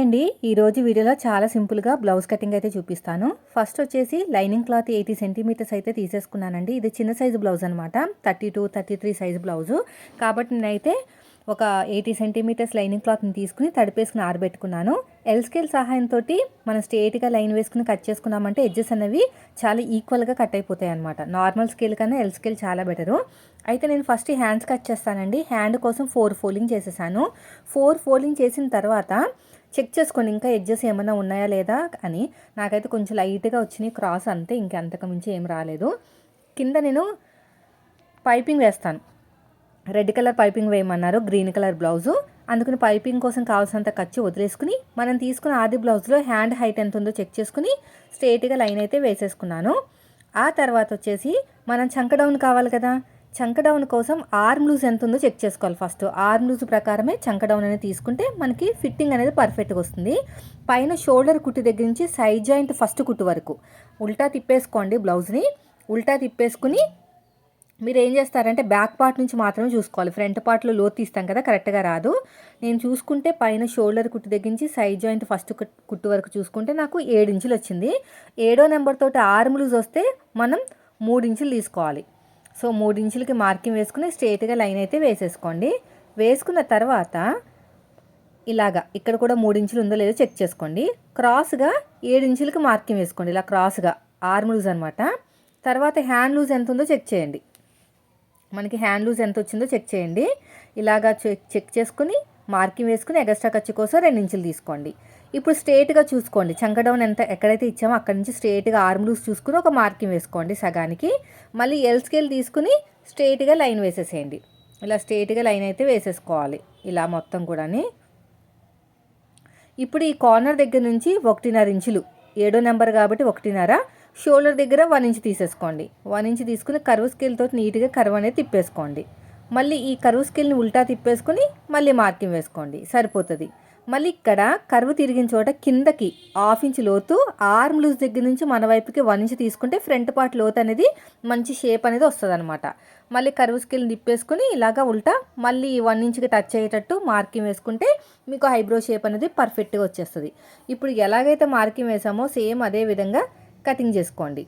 అండి ఈరోజు వీడియోలో చాలా సింపుల్గా బ్లౌజ్ కటింగ్ అయితే చూపిస్తాను. ఫస్ట్ వచ్చేసి లైనింగ్ క్లాత్ ఎయిటీ సెంటీమీటర్స్ అయితే తీసేసుకున్నానండి. ఇది చిన్న సైజు బ్లౌజ్ అనమాట thirty two thirty three size blouse. కాబట్టి నేనైతే ఒక ఎయిటీ సెంటీమీటర్స్ లైనింగ్ క్లాత్ని తీసుకుని తడిపేసుకుని ఆరబెట్టుకున్నాను. ఎల్ స్కేల్ సహాయంతో మనం స్ట్రేట్గా లైన్ వేసుకుని కట్ చేసుకున్నామంటే ఎడ్జెస్ అనేవి చాలా ఈక్వల్గా కట్ అయిపోతాయి అనమాట నార్మల్ స్కేల్ కన్నా ఎల్ స్కేల్ చాలా బెటరు అయితే నేను ఫస్ట్ హ్యాండ్స్ కట్ చేస్తానండి. హ్యాండ్ కోసం ఫోర్ ఫోల్డింగ్ చేసేసాను. ఫోర్ ఫోల్డింగ్ చేసిన తర్వాత చెక్ చేసుకోండి ఇంకా ఎడ్జెస్ ఏమైనా ఉన్నాయా లేదా అని నాకైతే కొంచెం లైట్గా వచ్చినాయి క్రాస్ అంతే ఇంకా అంతకు మించి ఏం రాలేదు. కింద నేను పైపింగ్ వేస్తాను. రెడ్ కలర్ పైపింగ్ వేయమన్నారు గ్రీన్ కలర్ బ్లౌజు. అందుకని పైపింగ్ కోసం కావాల్సినంత ఖర్చు వదిలేసుకుని మనం తీసుకున్న ఆది బ్లౌజ్లో హ్యాండ్ హైట్ ఎంత ఉందో చెక్ చేసుకుని స్ట్రేట్గా లైన్ అయితే వేసేసుకున్నాను. ఆ తర్వాత వచ్చేసి మనం చంక డౌన్ కావాలి కదా. చంక డౌన్ కోసం ఆర్మ్ లూజ్ ఎంత ఉందో చెక్ చేసుకోవాలి ఫస్ట్. ఆర్మ్ లూజ్ ప్రకారమే చంక డౌన్ అనేది తీసుకుంటే మనకి ఫిట్టింగ్ అనేది పర్ఫెక్ట్గా వస్తుంది. పైన షోల్డర్ కుట్టు దగ్గర నుంచి సైడ్ జాయింట్ ఫస్ట్ కుట్టు వరకు. ఉల్టా తిప్పేసుకోండి బ్లౌజ్ని. ఉల్టా తిప్పేసుకుని మీరు ఏం చేస్తారంటే బ్యాక్ పార్ట్ నుంచి మాత్రమే చూసుకోవాలి. ఫ్రంట్ పార్ట్లో లోతు తీస్తాం కదా కరెక్ట్గా రాదు. నేను చూసుకుంటే పైన షోల్డర్ కుట్టు దగ్గర నుంచి సైడ్ జాయింట్ ఫస్ట్ కుట్టు వరకు చూసుకుంటే నాకు ఏడు ఇంచులు వచ్చింది. ఏడో నెంబర్ తోటి ఆర్మ్ లూజ్ వస్తే మనం మూడు ఇంచులు తీసుకోవాలి. సో మూడించులకి మార్కింగ్ వేసుకుని స్ట్రేట్గా లైన్ అయితే వేసేసుకోండి. వేసుకున్న తర్వాత ఇలాగా ఇక్కడ కూడా మూడించులు ఉందో లేదో చెక్ చేసుకోండి. క్రాస్గా ఏడించులకి మార్కింగ్ వేసుకోండి. ఇలా క్రాస్గా ఆర్మ్ లూజ్ అనమాట తర్వాత హ్యాండ్ లూజ్ ఎంత ఉందో చెక్ చేయండి. మనకి హ్యాండ్ లూజ్ ఎంత వచ్చిందో చెక్ చేయండి. ఇలాగా చెక్ చెక్ చేసుకుని మార్కింగ్ వేసుకుని ఎగస్ట్రా ఖర్చు కోసం రెండు ఇంచులు తీసుకోండి. ఇప్పుడు స్ట్రేట్గా చూసుకోండి. చంకడౌన్ ఎంత ఎక్కడైతే ఇచ్చామో అక్కడ నుంచి స్ట్రేట్గా ఆర్మ్ లూస్ చూసుకుని ఒక మార్కింగ్ వేసుకోండి సగానికి. మళ్ళీ ఎల్ స్కేల్ తీసుకుని స్ట్రేట్గా లైన్ వేసేసేయండి. ఇలా స్ట్రేట్గా లైన్ అయితే వేసేసుకోవాలి. ఇలా మొత్తం కూడాని. ఇప్పుడు ఈ కార్నర్ దగ్గర నుంచి ఒకటిన్నర ఇంచులు ఏడో నెంబర్ కాబట్టి ఒకటిన్నర షోల్డర్ దగ్గర వన్ ఇంచ్ తీసేసుకోండి. వన్ ఇంచ్ తీసుకుని కరువు స్కేల్తో నీట్గా కరువు అనేది తిప్పేసుకోండి. మళ్ళీ ఈ కరువు స్కేల్ని ఉల్టా తిప్పేసుకుని మళ్ళీ మార్కింగ్ వేసుకోండి. సరిపోతుంది. మళ్ళీ ఇక్కడ కరువు తిరిగిన చోట కిందకి హాఫ్ ఇంచ్ లోతు ఆర్మ్ లూజ్ దగ్గర నుంచి మన వైపుకి వన్ ఇంచ్ తీసుకుంటే ఫ్రంట్ పార్ట్ లోతు అనేది మంచి షేప్ అనేది వస్తుంది అనమాట మళ్ళీ కరువు స్కిల్ నిప్పేసుకుని ఇలాగా ఉల్టా మళ్ళీ వన్ ఇంచ్కి టచ్ అయ్యేటట్టు మార్కింగ్ వేసుకుంటే మీకు హైబ్రో షేప్ అనేది పర్ఫెక్ట్గా వచ్చేస్తుంది. ఇప్పుడు ఎలాగైతే మార్కింగ్ వేసామో సేమ్ అదే విధంగా కటింగ్ చేసుకోండి.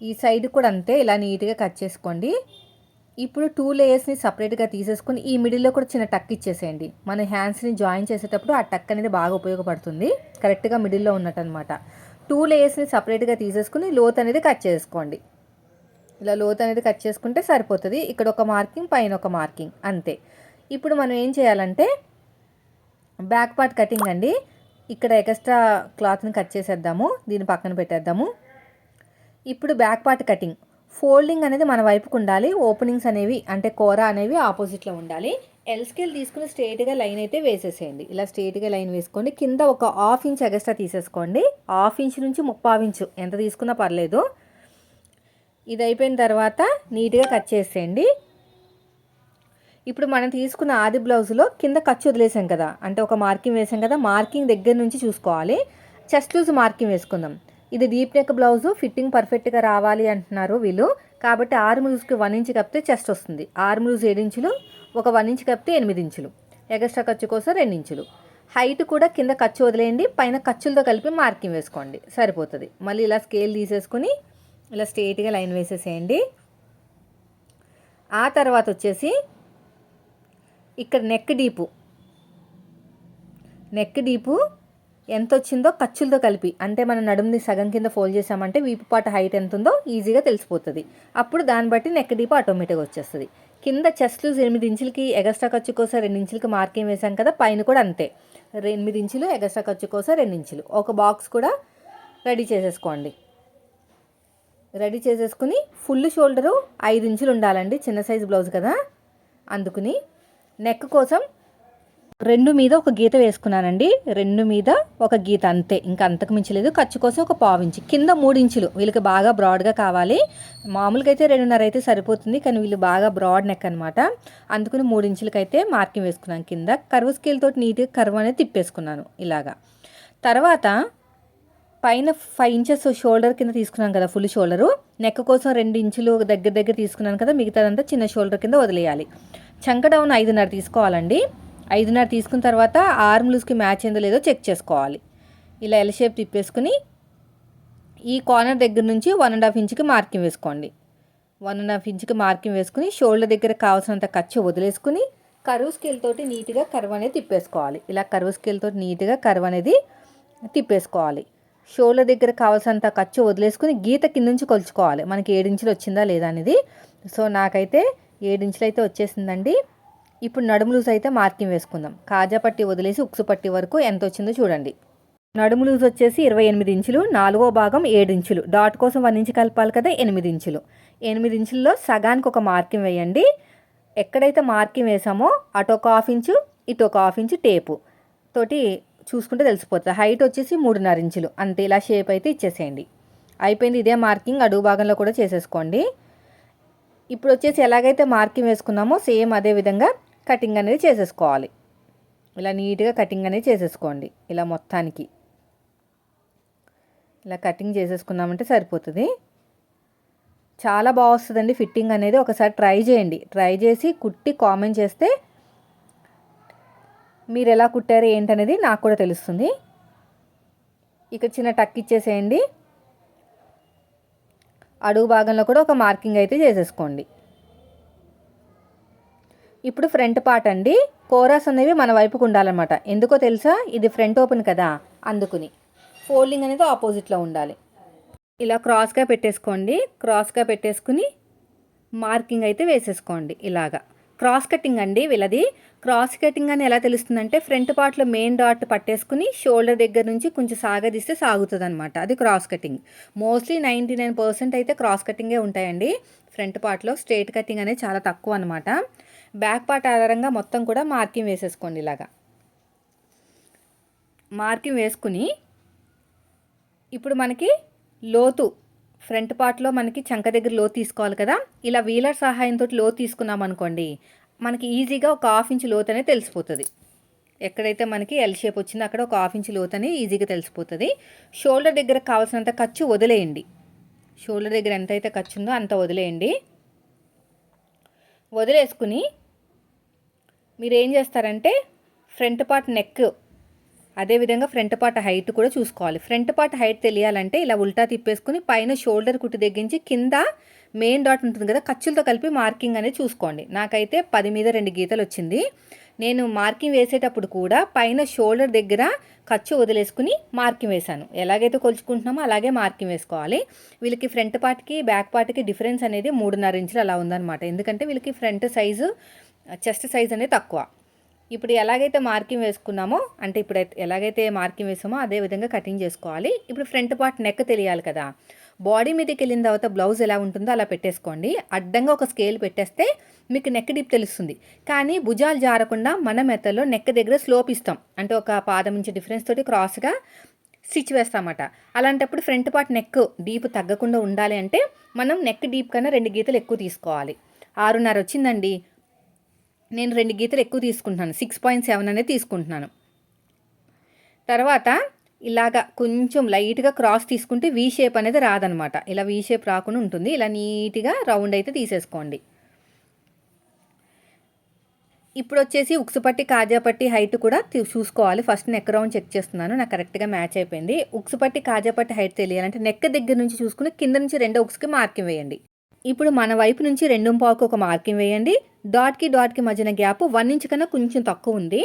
ఈ సైడ్ కూడా అంతే ఇలా నీట్గా కట్ చేసుకోండి. ఇప్పుడు టూ లేయర్స్ని సపరేట్గా తీసేసుకుని ఈ మిడిల్లో కూడా చిన్న టక్ ఇచ్చేసేయండి. మన హ్యాండ్స్ని జాయిన్ చేసేటప్పుడు ఆ టక్ అనేది బాగా ఉపయోగపడుతుంది. కరెక్ట్గా మిడిల్లో ఉన్నట్టు అనమాట టూ లేయర్స్ని సపరేట్గా తీసేసుకుని లోత్ అనేది కట్ చేసుకోండి. ఇలా లోత్ అనేది కట్ చేసుకుంటే సరిపోతుంది. ఇక్కడ ఒక మార్కింగ్ పైన ఒక మార్కింగ్ అంతే. ఇప్పుడు మనం ఏం చేయాలంటే బ్యాక్ పార్ట్ కటింగ్ అండి. ఇక్కడ ఎక్స్ట్రా క్లాత్ని కట్ చేసేద్దాము. దీన్ని పక్కన పెట్టేద్దాము. ఇప్పుడు బ్యాక్ పార్ట్ కటింగ్ ఫోల్డింగ్ అనేది మన వైపుకు ఉండాలి. ఓపెనింగ్స్ అనేవి అంటే కూర అనేవి ఆపోజిట్లో ఉండాలి. ఎల్ స్కేల్ తీసుకుని స్ట్రేట్గా లైన్ అయితే వేసేసేయండి. ఇలా స్ట్రేట్గా లైన్ వేసుకోండి. కింద ఒక హాఫ్ ఇంచ్ ఎగస్ట్రా తీసేసుకోండి. హాఫ్ ఇంచ్ నుంచి ముప్పావు ఇంచు ఎంత తీసుకున్నా పర్లేదు. ఇది అయిపోయిన తర్వాత నీట్గా కట్ చేసేయండి. ఇప్పుడు మనం తీసుకున్న ఆది బ్లౌజ్లో కింద ఖర్చు వదిలేసాం కదా. అంటే ఒక మార్కింగ్ వేసాం కదా. మార్కింగ్ దగ్గర నుంచి చూసుకోవాలి. చెస్ట్ లూజ్ మార్కింగ్ వేసుకుందాం. ఇది డీప్ నెక్ బ్లౌజు ఫిట్టింగ్ పర్ఫెక్ట్గా రావాలి అంటున్నారు వీళ్ళు. కాబట్టి ఆర్మ్ లూజ్కి వన్ ఇంచ్ కప్పితే చెస్ట్ వస్తుంది. ఆర్మ్ లూజ్ ఏడు ఇంచులు ఒక వన్ ఇంచ్ కప్పితే ఎనిమిది ఇంచులు. ఎగస్ట్రా ఖర్చు కోసం రెండు ఇంచులు. హైట్ కూడా కింద ఖర్చు వదిలేయండి పైన ఖర్చులతో కలిపి మార్కింగ్ వేసుకోండి. సరిపోతుంది. మళ్ళీ ఇలా స్కేల్ తీసేసుకుని ఇలా స్ట్రేట్గా లైన్ వేసేసేయండి. ఆ తర్వాత వచ్చేసి ఇక్కడ నెక్ డీపు నెక్ డీపు ఎంత వచ్చిందో ఖర్చులతో కలిపి. అంటే మనం నడుముని సగం కింద ఫోల్డ్ చేసామంటే వీపు పాట హైట్ ఎంత ఉందో ఈజీగా తెలిసిపోతుంది. అప్పుడు దాన్ని బట్టి నెక్ డీప్ ఆటోమేటిక్గా వచ్చేస్తుంది. కింద చెస్ట్ లూజ్ ఎనిమిది ఇంచులకి ఎగస్ట్రా ఖర్చు కోసం రెండు ఇంచులకి మార్కింగ్ వేసాం కదా పైన కూడా అంతే. ఎనిమిది ఇంచులు ఎగస్ట్రా ఖర్చు కోసం రెండు ఇంచులు. ఒక బాక్స్ కూడా రెడీ చేసేసుకోండి. రెడీ చేసేసుకుని ఫుల్ షోల్డరు ఐదు ఇంచులు ఉండాలండి. చిన్న సైజు బ్లౌజ్ కదా. అందుకుని నెక్ కోసం రెండు మీద ఒక గీత వేసుకున్నానండి. రెండు మీద ఒక గీత అంతే. ఇంకా అంతకు మించలేదు ఖర్చు కోసం ఒక పావించి కింద మూడు ఇంచులు. వీళ్ళకి బాగా బ్రాడ్గా కావాలి. మామూలుగా అయితే రెండున్నర అయితే సరిపోతుంది. కానీ వీళ్ళు బాగా బ్రాడ్ నెక్ అనమాట అందుకని మూడు ఇంచులకైతే మార్కింగ్ వేసుకున్నాను కింద. కరువు స్కేల్ తోటి నీట్గా కరువు అనేది తిప్పేసుకున్నాను ఇలాగా. తర్వాత పైన ఫైవ్ ఇంచెస్ షోల్డర్ కింద తీసుకున్నాను కదా ఫుల్ షోల్డరు నెక్ కోసం రెండు ఇంచులు దగ్గర దగ్గర తీసుకున్నాను కదా మిగతాదంతా చిన్న షోల్డర్ కింద వదిలేయాలి. చంక డౌన్ ఐదున్నర తీసుకోవాలండి. ఐదున్నర తీసుకున్న తర్వాత ఆర్మ్ లూజ్కి మ్యాచ్ అయిందో లేదో చెక్ చేసుకోవాలి. ఇలా ఎల్ షేప్ తిప్పేసుకుని ఈ కార్నర్ దగ్గర నుంచి వన్ అండ్ హాఫ్ ఇంచ్కి మార్కింగ్ వేసుకోండి. వన్ అండ్ హాఫ్ ఇంచ్కి మార్కింగ్ వేసుకుని షోల్డర్ దగ్గర కావాల్సినంత ఖర్చు వదిలేసుకుని కరువు స్కేల్ తోటి నీట్గా కర్వ్ అనేది తిప్పేసుకోవాలి. ఇలా కరువు స్కేల్ తోటి నీట్గా కరువు అనేది తిప్పేసుకోవాలి. షోల్డర్ దగ్గర కావాల్సినంత ఖర్చు వదిలేసుకుని గీత కింద నుంచి కొలుచుకోవాలి. మనకి ఏడించులు వచ్చిందా లేదా అనేది. సో నాకైతే ఏడించులు అయితే వచ్చేసిందండి. ఇప్పుడు నడుము లూజ్ అయితే మార్కింగ్ వేసుకుందాం. కాజా పట్టి వదిలేసి ఉక్సు పట్టి వరకు ఎంత వచ్చిందో చూడండి. నడుము లూజ్ వచ్చేసి ఇరవై ఎనిమిది ఇంచులు నాలుగో భాగం ఏడు ఇంచులు. డాట్ కోసం వన్ ఇంచు కలపాలి కదా ఎనిమిది ఇంచులు. ఎనిమిది ఇంచుల్లో సగానికి ఒక మార్కింగ్ వేయండి. ఎక్కడైతే మార్కింగ్ వేసామో అటు ఒక హాఫ్ ఇంచు ఇటు ఒక హాఫ్ ఇంచు టేపు తోటి చూసుకుంటే తెలిసిపోతుంది. హైట్ వచ్చేసి మూడున్నర ఇంచులు. అంతే ఇలా షేప్ అయితే ఇచ్చేసేయండి. అయిపోయింది ఇదే మార్కింగ్. అడుగు భాగంలో కూడా చేసేసుకోండి. ఇప్పుడు వచ్చేసి ఎలాగైతే మార్కింగ్ వేసుకున్నామో సేమ్ అదే విధంగా కటింగ్ అనేది చేసేసుకోవాలి. ఇలా నీట్గా కటింగ్ అనేది చేసేసుకోండి. ఇలా మొత్తానికి. ఇలా కటింగ్ చేసేసుకున్నామంటే సరిపోతుంది. చాలా బాగుస్తుందండి ఫిట్టింగ్ అనేది. ఒకసారి ట్రై చేయండి. ట్రై చేసి కుట్టి కామెంట్ చేస్తే మీరు ఎలా కుట్టారు ఏంటనేది నాకు కూడా తెలుస్తుంది. ఇక్కడ చిన్న టక్ ఇచ్చేసేయండి. అడుగు భాగంలో కూడా ఒక మార్కింగ్ అయితే చేసేసుకోండి. ఇప్పుడు ఫ్రంట్ పార్ట్ అండి. కోరాస్ అనేవి మన వైపుకు ఉండాలన్నమాట. ఎందుకో తెలుసా? ఇది ఫ్రంట్ ఓపెన్ కదా? అందుకుని. ఫోల్డింగ్ అనేది ఆపోజిట్లో ఉండాలి. ఇలా క్రాస్గా పెట్టేసుకోండి. క్రాస్గా పెట్టేసుకుని మార్కింగ్ అయితే వేసేసుకోండి ఇలాగా. క్రాస్ కటింగ్ అండి వీళ్ళది. క్రాస్ కటింగ్ అని ఎలా తెలుస్తుందంటే ఫ్రంట్ పార్ట్లో మెయిన్ డాట్ పట్టేసుకుని షోల్డర్ దగ్గర నుంచి కొంచెం సాగదీస్తే సాగుతుంది అనమాట అది cross cutting. Mostly ninety nine percent అయితే క్రాస్ కటింగే ఉంటాయండి. ఫ్రంట్ పార్ట్లో స్ట్రేట్ కటింగ్ అనేది చాలా తక్కువ అనమాట బ్యాక్ పార్ట్ ఆధారంగా మొత్తం కూడా మార్కింగ్ వేసేసుకోండి ఇలాగా. మార్కింగ్ వేసుకుని ఇప్పుడు మనకి లోతు ఫ్రంట్ పార్ట్లో మనకి చంక దగ్గర లో తీసుకోవాలి కదా. ఇలా వీలర్ సహాయంతో లో తీసుకున్నాం అనుకోండి మనకి ఈజీగా ఒక హాఫ్ ఇంచ్ లోతు అనేది తెలిసిపోతుంది. ఎక్కడైతే మనకి ఎల్ షేప్ వచ్చిందో అక్కడ ఒక హాఫ్ ఇంచ్ లోతు అనేది ఈజీగా తెలిసిపోతుంది. షోల్డర్ దగ్గర కావాల్సినంత ఖర్చు వదిలేయండి. షోల్డర్ దగ్గర ఎంతైతే ఖర్చు ఉందో అంత వదిలేయండి. వదిలేసుకుని మీరు ఏం చేస్తారంటే ఫ్రంట్ పార్ట్ నెక్ అదేవిధంగా ఫ్రంట్ పార్ట్ హైట్ కూడా చూసుకోవాలి. ఫ్రంట్ పార్ట్ హైట్ తెలియాలంటే ఇలా ఉల్టా తిప్పేసుకుని పైన షోల్డర్ కుట్టు తెగించి కింద మెయిన్ డాట్ ఉంటుంది కదా ఖర్చులతో కలిపి మార్కింగ్ అనేది చూసుకోండి. నాకైతే పది మీద రెండు గీతలు వచ్చింది. నేను మార్కింగ్ వేసేటప్పుడు కూడా పైన షోల్డర్ దగ్గర ఖర్చు వదిలేసుకుని మార్కింగ్ వేశాను. ఎలాగైతే కొలుచుకుంటున్నామో అలాగే మార్కింగ్ వేసుకోవాలి. వీళ్ళకి ఫ్రంట్ పార్ట్కి బ్యాక్ పార్ట్కి డిఫరెన్స్ అనేది మూడున్నర ఇంచులు అలా ఉందన్నమాట. ఎందుకంటే వీళ్ళకి ఫ్రంట్ సైజు చెస్ట్ సైజ్ అనేది తక్కువ. ఇప్పుడు ఎలాగైతే మార్కింగ్ వేసుకున్నామో అంటే ఇప్పుడు ఎలాగైతే మార్కింగ్ వేసామో అదే విధంగా కటింగ్ చేసుకోవాలి. ఇప్పుడు ఫ్రంట్ పార్ట్ నెక్ తెలియాలి కదా. బాడీ మీదకి వెళ్ళిన తర్వాత బ్లౌజ్ ఎలా ఉంటుందో అలా పెట్టేసుకోండి. అడ్డంగా ఒక స్కేల్ పెట్టేస్తే మీకు నెక్ డిప్ తెలుస్తుంది. కానీ భుజాలు జారకుండా మన మెత్తలో నెక్ దగ్గర స్లోప్ ఇస్తాం. అంటే ఒక పాదం నుంచి డిఫరెన్స్ తోటి క్రాస్గా స్టిచ్ వేస్తామట. అలాంటప్పుడు ఫ్రంట్ పార్ట్ నెక్ డీప్ తగ్గకుండా ఉండాలి అంటే మనం నెక్ డీప్ కన్నా రెండు గీతలు ఎక్కువ తీసుకోవాలి. ఆరున్నర వచ్చిందండి. నేను రెండు గీతలు ఎక్కువ తీసుకుంటున్నాను. సిక్స్ పాయింట్ సెవెన్ అనేది తీసుకుంటున్నాను. తర్వాత ఇలాగా కొంచెం లైట్గా క్రాస్ తీసుకుంటే వీ షేప్ అనేది రాదనమాట. ఇలా వీ షేప్ రాకుండా ఉంటుంది. ఇలా నీట్గా రౌండ్ అయితే తీసేసుకోండి. ఇప్పుడు వచ్చేసి ఉక్సుపట్టి కాజాపట్టి హైట్ కూడా చూసుకోవాలి. ఫస్ట్ నెక్ రౌండ్ చెక్ చేస్తున్నాను. నాకు కరెక్ట్గా మ్యాచ్ అయిపోయింది. ఉక్సుపట్టి కాజాపట్టి హైట్ తెలియాలంటే నెక్ దగ్గర నుంచి చూసుకుని కింద నుంచి రెండో ఉక్స్కి మార్కింగ్ వేయండి. ఇప్పుడు మన వైపు నుంచి రెండు పావుకు ఒక మార్కింగ్ వేయండి. డాట్కి డాట్కి మధ్యన గ్యాప్ వన్ ఇంచ్ కన్నా కొంచెం తక్కువ ఉంది.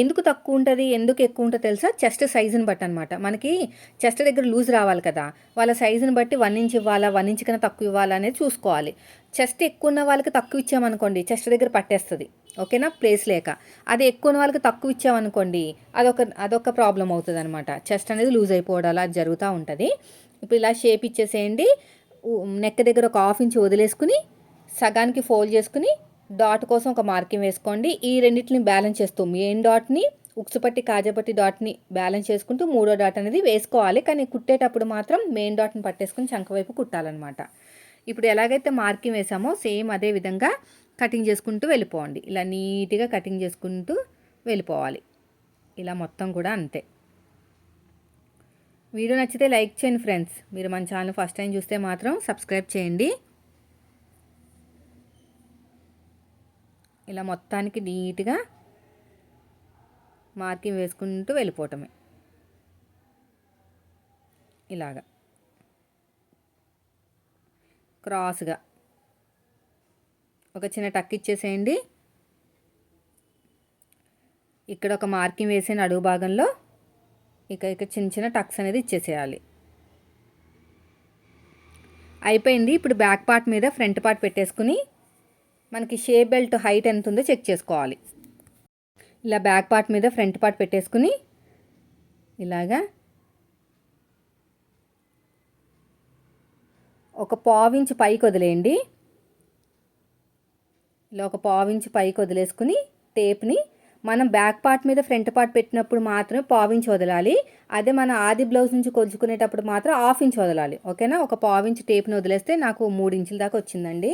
ఎందుకు తక్కువ ఉంటుంది? ఎందుకు ఎక్కువ ఉంటుందో తెలుసా? చెస్ట్ సైజుని బట్టి అనమాట మనకి చెస్ట్ దగ్గర లూజ్ రావాలి కదా. వాళ్ళ సైజుని బట్టి వన్ ఇంచ్ ఇవ్వాలా? వన్ ఇంచ్ కన్నా తక్కువ ఇవ్వాలా అనేది చూసుకోవాలి. చెస్ట్ ఎక్కువ ఉన్న వాళ్ళకి తక్కువ ఇచ్చామనుకోండి చెస్ట్ దగ్గర పట్టేస్తుంది. ఓకేనా ప్లేస్ లేక. అది ఎక్కువ ఉన్న వాళ్ళకి తక్కువ ఇచ్చామనుకోండి అదొక అదొక ప్రాబ్లం అవుతుంది అనమాట చెస్ట్ అనేది లూజ్ అయిపోవడం అలా జరుగుతూ ఉంటుంది. ఇప్పుడు ఇలా షేప్ ఇచ్చేసేయండి. నెక్ దగ్గర ఒక హాఫ్ ఇంచ్ వదిలేసుకుని సగానికి ఫోల్డ్ చేసుకుని డాట్ కోసం ఒక మార్కింగ్ వేసుకోండి. ఈ రెండింటిని బ్యాలెన్స్ చేస్తూ మెయిన్ డాట్ని ఉక్సుపట్టి కాజపట్టి డాట్ని బ్యాలెన్స్ చేసుకుంటూ మూడో డాట్ అనేది వేసుకోవాలి. కానీ కుట్టేటప్పుడు మాత్రం మెయిన్ డాట్ని పట్టేసుకుని చంక వైపు కుట్టాలన్నమాట. ఇప్పుడు ఎలాగైతే మార్కింగ్ వేసామో సేమ్ అదే విధంగా కటింగ్ చేసుకుంటూ వెళ్ళిపోండి. ఇలా నీట్గా కటింగ్ చేసుకుంటూ వెళ్ళిపోవాలి. ఇలా మొత్తం కూడా అంతే. వీడియో నచ్చితే లైక్ చేయండి ఫ్రెండ్స్. మీరు మన ఛానల్ ఫస్ట్ టైం చూస్తే మాత్రం సబ్స్క్రైబ్ చేయండి. ఇలా మొత్తానికి నీట్గా మార్కింగ్ వేసుకుంటూ వెళ్ళిపోవటమే. ఇలాగా. క్రాస్గా. ఒక చిన్న టక్ ఇచ్చేసేయండి. ఇక్కడ ఒక మార్కింగ్ వేసిన అడుగు భాగంలో. ఇక ఇక చిన్న చిన్న టక్స్ అనేది ఇచ్చేసేయాలి. అయిపోయింది. ఇప్పుడు బ్యాక్ పార్ట్ మీద ఫ్రంట్ పార్ట్ పెట్టేసుకుని మనకి షే బెల్ట్ హైట్ ఎంత ఉందో చెక్ చేసుకోవాలి. ఇలా బ్యాక్ పార్ట్ మీద ఫ్రంట్ పార్ట్ పెట్టేసుకుని ఇలాగా ఒక పావించి పైకి వదిలేయండి. ఇలా ఒక పావించి పైకి వదిలేసుకుని టేప్ని మనం బ్యాక్ పార్ట్ మీద ఫ్రంట్ పార్ట్ పెట్టినప్పుడు మాత్రమే పావించి వదలాలి. అదే మన ఆది బ్లౌజ్ నుంచి కొలుచుకునేటప్పుడు మాత్రం హాఫ్ ఇంచ్ వదలాలి. ఓకేనా? ఒక పావించి టేప్ని వదిలేస్తే నాకు మూడు ఇంచుల దాకా వచ్చిందండి.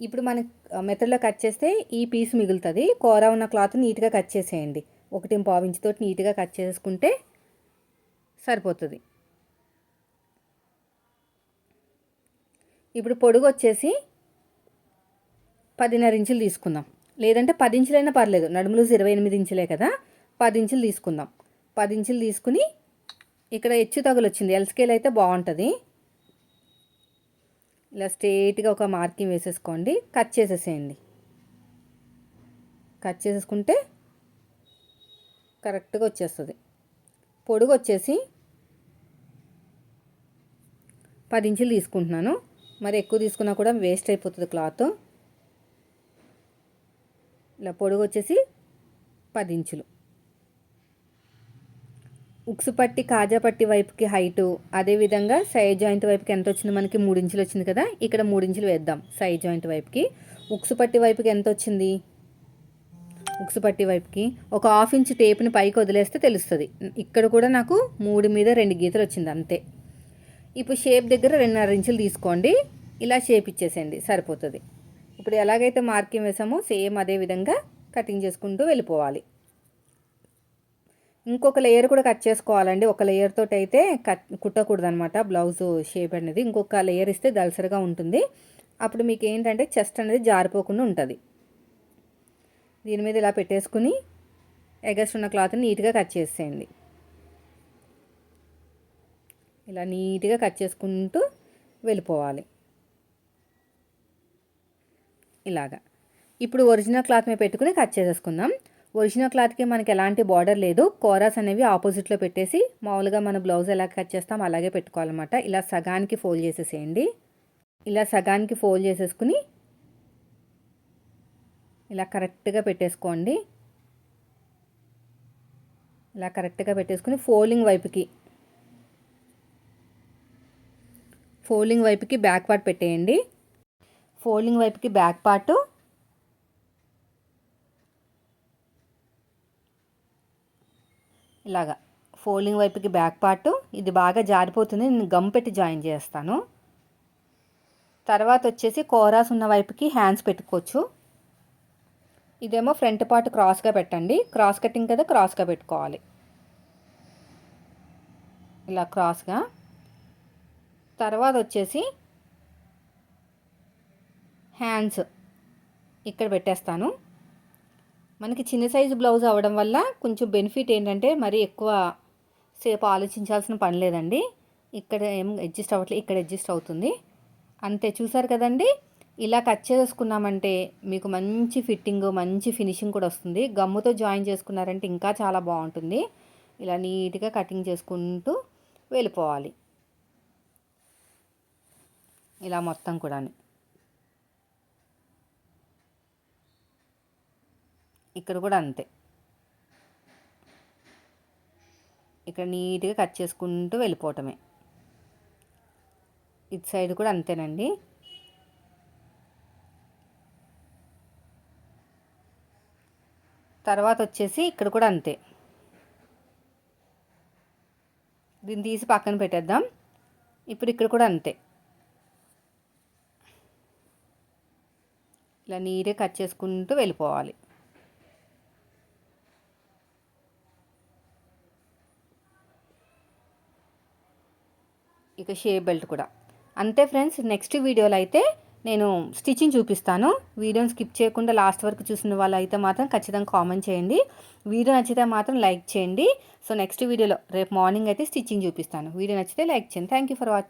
ఇప్పుడు మన మెథడ్లో కట్ చేస్తే ఈ పీస్ మిగులుతుంది. కూర ఉన్న క్లాత్ నీట్గా కట్ చేసేయండి. ఒకటి పావించితో నీట్గా కట్ చేసుకుంటే సరిపోతుంది. ఇప్పుడు పొడుగు వచ్చేసి పదిన్నర ఇంచులు తీసుకుందాం. లేదంటే పది ఇంచులైనా పర్లేదు. నడుములు ఇరవై ఎనిమిది ఇంచులే కదా. పది ఇంచులు తీసుకుందాం. పది ఇంచులు తీసుకుని ఇక్కడ హెచ్చు తగులు వచ్చింది. ఎల్ స్కేల్ అయితే బాగుంటుంది. ఇలా స్ట్రేట్గా ఒక మార్కింగ్ వేసేసుకోండి. కట్ చేసేసేయండి. కట్ చేసేసుకుంటే కరెక్ట్గా వచ్చేస్తుంది. పొడుగు వచ్చేసి పది ఇంచులు తీసుకుంటున్నాను. మరి ఎక్కువ తీసుకున్నా కూడా వేస్ట్ అయిపోతుంది క్లాత్ ఇలా పొడుగు వచ్చేసి పది ఇంచులు ఉక్సు పట్టి కాజా పట్టి వైపుకి హైటు అదేవిధంగా సైడ్ జాయింట్ వైపుకి ఎంత వచ్చింది మనకి మూడు ఇంచులు వచ్చింది కదా? ఇక్కడ మూడు ఇంచులు వేద్దాం సైడ్ జాయింట్ వైపుకి. ఉక్సు పట్టి వైపుకి ఎంత వచ్చింది ఉక్సు పట్టి వైపుకి. ఒక హాఫ్ ఇంచ్ టేప్ని పైకి వదిలేస్తే తెలుస్తుంది. ఇక్కడ కూడా నాకు మూడు మీద రెండు గీతలు వచ్చింది అంతే. ఇప్పుడు షేప్ దగ్గర రెండున్నర ఇంచులు తీసుకోండి. ఇలా షేప్ ఇచ్చేసేయండి. సరిపోతుంది. ఇప్పుడు ఎలాగైతే మార్కింగ్ వేసామో సేమ్ అదే విధంగా కటింగ్ చేసుకుంటూ వెళ్ళిపోవాలి. ఇంకొక లేయర్ కూడా కట్ చేసుకోవాలండి. ఒక లేయర్ తోటి అయితే కట్ కుట్టకూడదు అనమాట బ్లౌజ్ షేప్ అనేది ఇంకొక లేయర్ ఇస్తే దలసరిగా ఉంటుంది. అప్పుడు మీకు ఏంటంటే చెస్ట్ అనేది జారిపోకుండా ఉంటుంది. దీని మీద ఇలా పెట్టేసుకుని ఎగస్ట్ ఉన్న క్లాత్ని నీట్గా కట్ చేసేయండి. ఇలా నీట్గా కట్ చేసుకుంటూ వెళ్ళిపోవాలి. ఇలాగా. ఇప్పుడు ఒరిజినల్ క్లాత్ మీద పెట్టుకుని కట్ చేసేసుకుందాం. ఒరిజినల్ క్లాత్కి మనకి ఎలాంటి బార్డర్ లేదు. కోరాస్ అనేవి ఆపోజిట్లో పెట్టేసి మామూలుగా మన బ్లౌజ్ ఎలా కట్ చేస్తాం అలాగే పెట్టుకోవాలన్నమాట. ఇలా సగానికి ఫోల్డ్ చేసేసేయండి. ఇలా సగానికి ఫోల్డ్ చేసేసుకుని ఇలా కరెక్ట్గా పెట్టేసుకోండి. ఇలా కరెక్ట్గా పెట్టేసుకుని ఫోల్డింగ్ వైపుకి ఫోల్డింగ్ వైపుకి బ్యాక్వర్డ్ పెట్టేయండి. ఫోల్డింగ్ వైపుకి బ్యాక్ పార్టు. ఇలాగా ఫోల్డింగ్ వైపుకి బ్యాక్ పార్టు. ఇది బాగా జారిపోతుంది. నేను గమ్ పెట్టి జాయిన్ చేస్తాను. తర్వాత వచ్చేసి కోరాస్ ఉన్న వైపుకి హ్యాండ్స్ పెట్టుకోవచ్చు. ఇదేమో ఫ్రంట్ పార్ట్ క్రాస్గా పెట్టండి. క్రాస్ కటింగ్ కదా క్రాస్గా పెట్టుకోవాలి. ఇలా క్రాస్గా. తర్వాత వచ్చేసి హ్యాండ్స్ ఇక్కడ పెట్టేస్తాను. మనకి చిన్న సైజు బ్లౌజ్ అవ్వడం వల్ల కొంచెం బెనిఫిట్ ఏంటంటే మరి ఎక్కువ సేపు ఆలోచించాల్సిన పని లేదండి. ఇక్కడ ఏం అడ్జస్ట్ అవ్వట్లేదు ఇక్కడ అడ్జస్ట్ అవుతుంది. అంతే చూసారు కదండి? ఇలా కట్ చేసుకున్నామంటే మీకు మంచి ఫిట్టింగ్ మంచి ఫినిషింగ్ కూడా వస్తుంది. గమ్ముతో జాయిన్ చేసుకున్నారంటే ఇంకా చాలా బాగుంటుంది. ఇలా నీట్గా కటింగ్ చేసుకుంటూ వెళ్ళిపోవాలి. ఇలా మొత్తం కూడా ఇక్కడ కూడా అంతే. ఇక్కడ నీట్గా కట్ చేసుకుంటూ వెళ్ళిపోవటమే. ఇటు సైడ్ కూడా అంతేనండి. తర్వాత వచ్చేసి ఇక్కడ కూడా అంతే. దీన్ని తీసి పక్కన పెట్టేద్దాం. ఇప్పుడు ఇక్కడ కూడా అంతే. ఇలా నీట్గా కట్ చేసుకుంటూ వెళ్ళిపోవాలి. ఇక షే బెల్ట్ కూడా. అంతే ఫ్రెండ్స్ నెక్స్ట్ వీడియోలో అయితే నేను స్టిచ్చింగ్ చూపిస్తాను. వీడియోని స్కిప్ చేయకుండా లాస్ట్ వరకు చూసిన వాళ్ళు అయితే మాత్రం ఖచ్చితంగా కామెంట్ చేయండి. వీడియో నచ్చితే మాత్రం లైక్ చేయండి. సో నెక్స్ట్ వీడియోలో రేపు మార్నింగ్ అయితే స్టిచ్చింగ్ చూపిస్తాను. వీడియో నచ్చితే లైక్ చేయండి. Thank you for watching